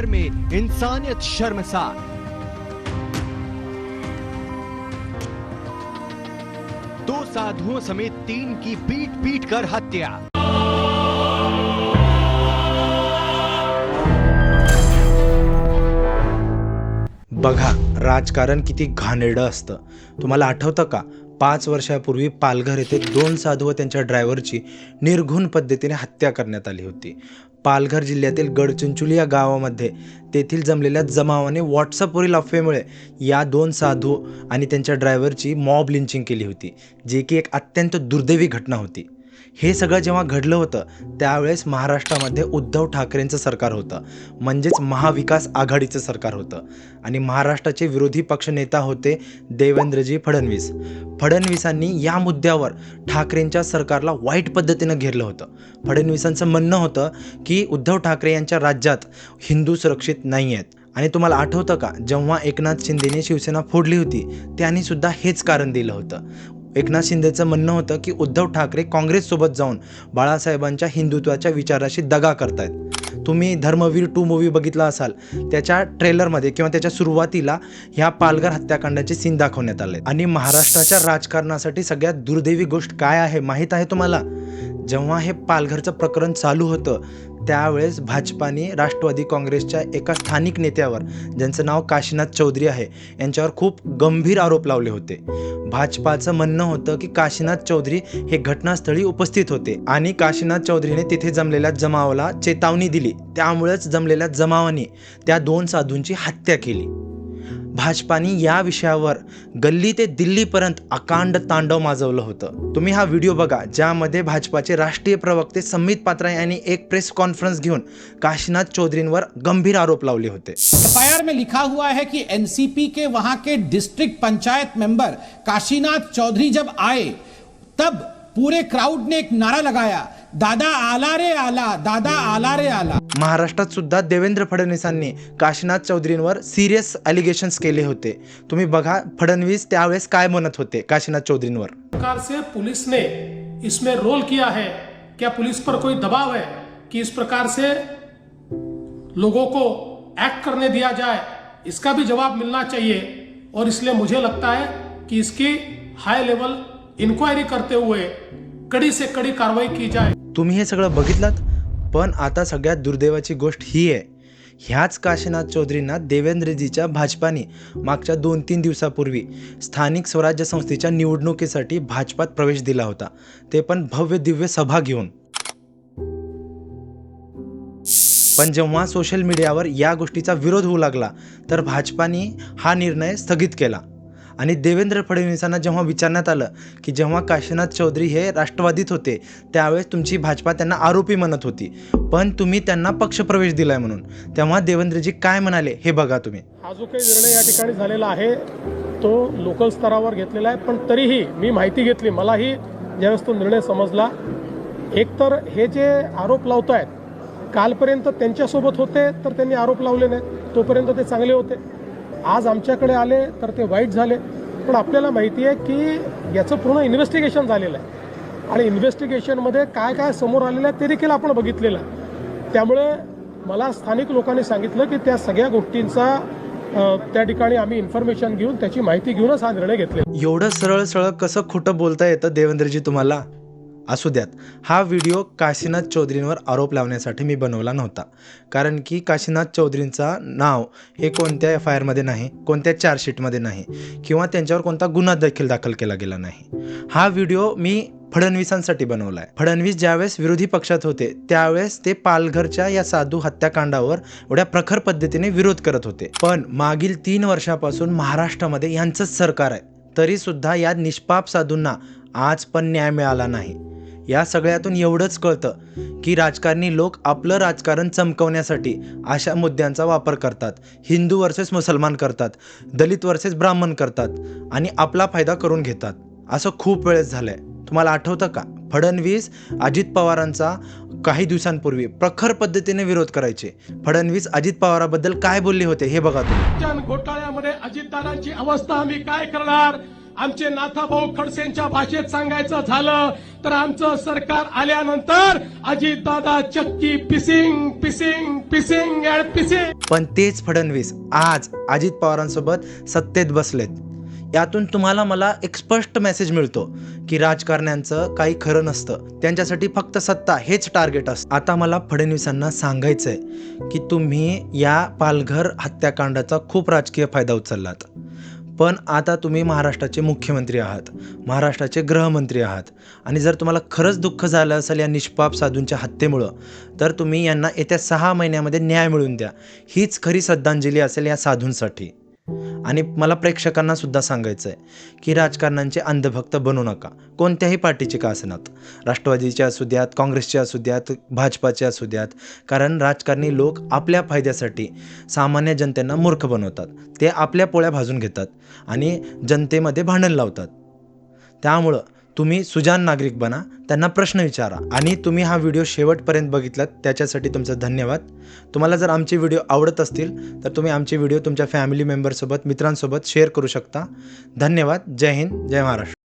भर में इंसानियत शर्मसार। दो साधुओं समेत तीन की पीट पीट कर हत्या। बघा राजकारण किती घाणेरडं असतं. तुम्हाला आठवतं का? पाच वर्षापूर्वी पालघर येथे दोन साधू व त्यांच्या ड्रायव्हरची निर्घुण पद्धतीने हत्या करण्यात आली होती. पालघर जिल्ह्यातील गडचिंचुली या गावामध्ये तेथील जमलेल्या जमावाने व्हॉट्सअपवरील अफवेमुळे या दोन साधू आणि त्यांच्या ड्रायव्हरची मॉब लिंचिंग केली होती जी की एक अत्यंत दुर्दैवी घटना होती. हे सगळं जेव्हा घडलं होतं त्यावेळेस महाराष्ट्रामध्ये उद्धव ठाकरेंचं सरकार होतं. म्हणजेच महाविकास आघाडीचं सरकार होतं. आणि महाराष्ट्राचे विरोधी पक्षनेता होते देवेंद्रजी फडणवीस. फडणवीसांनी या मुद्द्यावर ठाकरेंच्या सरकारला वाईट पद्धतीनं घेरलं होतं. फडणवीसांचं म्हणणं होतं की उद्धव ठाकरे यांच्या राज्यात हिंदू सुरक्षित नाही आहेत. आणि तुम्हाला आठवतं का जेव्हा एकनाथ शिंदेने शिवसेना फोडली होती त्यांनी सुद्धा हेच कारण दिलं होतं. एकनाथ शिंदेचं म्हणणं होतं की उद्धव ठाकरे काँग्रेससोबत जाऊन बाळासाहेबांच्या हिंदुत्वाच्या विचाराशी दगा करतायत. तुम्ही धर्मवीर टू मूवी बघितला असाल त्याच्या ट्रेलरमध्ये किंवा त्याच्या सुरुवातीला ह्या पालघर हत्याकांडाचे सीन दाखवण्यात आले आणि महाराष्ट्राच्या राजकारणासाठी सगळ्यात दुर्दैवी गोष्ट काय आहे माहीत आहे तुम्हाला? जेव्हा हे पालघरचं प्रकरण चालू होतं त्यावेळेस भाजपाने राष्ट्रवादी काँग्रेसच्या एका स्थानिक नेत्यावर ज्यांचं नाव काशीनाथ चौधरी आहे यांच्यावर खूप गंभीर आरोप लावले होते. भाजपाचं म्हणणं होतं की काशीनाथ चौधरी हे घटनास्थळी उपस्थित होते आणि काशीनाथ चौधरीने तिथे जमलेल्या जमावाला चेतावणी दिली. त्यामुळेच जमलेल्या जमावाने त्या दोन साधूंची हत्या केली. भाजपाने या विषयावर गल्ली ते दिल्लीपर्यंत अकांड तांडव माजवलं होतं. तुम्ही हा व्हिडिओ बघा ज्यामध्ये भाजपाचे राष्ट्रीय प्रवक्ते संबित पात्रा यांनी एक प्रेस कॉन्फरन्स घेऊन काशीनाथ चौधरींवर गंभीर आरोप लावले होते. एफआईआर में लिखा हुआ है कि एनसीपी के वहां के डिस्ट्रिक्ट पंचायत मेंबर काशीनाथ चौधरी जब आए तब पूरे क्राउड ने एक नारा लगाया। दादा आला रे आला दादा आला रे आला। महाराष्ट्रात सुद्धा देवेंद्र फडणवीसांनी काशीनाथ चौधरींवर सिरियस अलिगेशन्स केले होते. तुम्ही बघा फडणवीस त्यावेळेस काय म्हणत होते काशीनाथ चौधरींवर? प्रकार से पुलिस ने इसमें रोल किया है. क्या पुलिस पर कोई दबाव है कि इस प्रकार से लोगों को एक्ट करने दिया जाए इसका भी जवाब मिलना चाहिए। और इसलिए मुझे लगता है कि इसकी हाई लेवल इन्क्वायरी करते हुए कड़ी से कड़ी कारवाई की जाए। तुम्ही हे सगळं बघितलात? पण आता सगळ्यात दुर्दैवाची गोष्ट ही आहे ह्याच काशीनाथ चौधरींना देवेंद्रजीच्या भाजपाने मागच्या दोन तीन दिवसापूर्वी स्थानिक स्वराज्य संस्थेच्या निवडणुकीसाठी भाजपात प्रवेश दिला होता. ते पण भव्य दिव्य सभा घेऊन. पण जेव्हा सोशल मीडियावर या गोष्टीचा विरोध होऊ लागला तर भाजपाने हा निर्णय स्थगित केला. आणि देवेंद्र फडणवीसांना जेव्हा विचारण्यात आलं की जेव्हा काशीनाथ चौधरी हे राष्ट्रवादीत होते त्यावेळेस तुमची भाजपा त्यांना आरोपी म्हणत होती. पण तुम्ही त्यांना पक्षप्रवेश दिलाय म्हणून. तेव्हा देवेंद्रजी काय म्हणाले हे बघा तुम्ही. हा जो काही निर्णय या ठिकाणी झालेला आहे तो लोकल स्तरावर घेतलेला आहे पण तरीही मी माहिती घेतली मलाही ज्यावेळेस तो निर्णय समजला एकतर हे जे आरोप लावत आहेत कालपर्यंत त्यांच्यासोबत होते तर त्यांनी आरोप लावले नाही तोपर्यंत ते चांगले होते. आज आमच्याकडे आले तर ते वाईट झाले. पण आपल्याला माहिती आहे की याचं पूर्ण इन्व्हेस्टिगेशन झालेलं आहे. आणि इन्व्हेस्टिगेशनमध्ये काय काय समोर आलेलं आहे ते देखील आपण बघितलेलं आहे. त्यामुळे मला स्थानिक लोकांनी सांगितलं की त्या सगळ्या गोष्टींचा त्या ठिकाणी आम्ही इन्फॉर्मेशन घेऊन त्याची माहिती घेऊनच हा निर्णय घेतले एवढं सरळ सरळ कसं खोटं बोलता येतं देवेंद्रजी तुम्हाला? असू द्यात. हा व्हिडिओ काशीनाथ चौधरींवर आरोप लावण्यासाठी मी बनवला नव्हता. कारण की काशीनाथ चौधरींचा नाव हे कोणत्या एफ आय आरमध्ये नाही कोणत्या चार्जशीटमध्ये नाही किंवा त्यांच्यावर कोणता गुन्हा देखील दाखल केला गेला नाही. हा व्हिडिओ मी फडणवीसांसाठी बनवला आहे फडणवीस ज्यावेळेस विरोधी पक्षात होते त्यावेळेस ते पालघरच्या या साधू हत्याकांडावर एवढ्या प्रखर पद्धतीने विरोध करत होते. पण मागील तीन वर्षापासून महाराष्ट्रामध्ये यांचंच सरकार आहे. तरी सुद्धा या निष्पाप साधूंना आज पण न्याय मिळाला नाही. या सगळ्यातून एवढंच कळतं की राजकारणी लोक आपलं राजकारण चमकवण्यासाठी अशा मुद्द्यांचा वापर करतात. हिंदू वर्सेस मुसलमान करतात दलित वर्सेस ब्राह्मण करतात आणि आपला फायदा करून घेतात. असं खूप वेळेस झालंय. तुम्हाला आठवतं का? फडणवीस अजित पवारांचा काही दिवसांपूर्वी प्रखर पद्धतीने विरोध करायचे. फडणवीस अजित पवाराबद्दल काय बोलले होते हे बघा तुम्ही. घोटाळ्यामध्ये अजितदारांची अवस्था आम्ही काय करणार? आमचे नाथाभाऊ खडसेंच्या भाषेत सांगायचं झालं तर आमचं सरकार आल्यानंतर अजितदादा चक्की पिसिंग पिसिंग पिसिंग पिसिंग. पण तेच फडणवीस आज अजित पवारांसोबत सत्तेत बसलेत. यातून तुम्हाला मला एक स्पष्ट मेसेज मिळतो की राजकारण्यांचं काही खरं नसतं. त्यांच्यासाठी फक्त सत्ता हेच टार्गेट असतं. आता मला फडणवीसांना सांगायचं आहे की तुम्ही या पालघर हत्याकांडाचा खूप राजकीय फायदा उचललात. पण आता तुम्ही महाराष्ट्राचे मुख्यमंत्री आहात महाराष्ट्राचे गृहमंत्री आहात. आणि जर तुम्हाला खरंच दुःख झालं असेल या निष्पाप साधूंच्या हत्येमुळं तर तुम्ही यांना येत्या सहा महिन्यामध्ये न्याय मिळवून द्या. हीच खरी श्रद्धांजली असेल या साधूंसाठी. आणि मला प्रेक्षकांना सुद्धा सांगायचं आहे की राजकारणांचे अंधभक्त बनू नका. कोणत्याही पार्टीचे का असनात. राष्ट्रवादीचे असू द्यात काँग्रेसचे असू द्यात भाजपाचे असू द्यात कारण राजकारणी लोक आपल्या फायद्यासाठी सामान्य जनतेना मूर्ख बनवतात. ते आपल्या पोळ्या भाजून घेतात आणि जनतेमध्ये भांडण लावतात. त्यामुळं तुम्ही सुजान नागरिक बना त्यांना प्रश्न विचारा. आणि तुम्ही हा व्हिडिओ शेवटपर्यंत बघितलात त्याच्यासाठी तुमचं धन्यवाद. तुम्हाला जर आमचे व्हिडिओ आवडत असतील तर तुम्ही आमचे व्हिडिओ तुमच्या फॅमिली मेंबरसोबत मित्रांसोबत शेअर करू शकता. धन्यवाद. जय हिंद. जय महाराष्ट्र.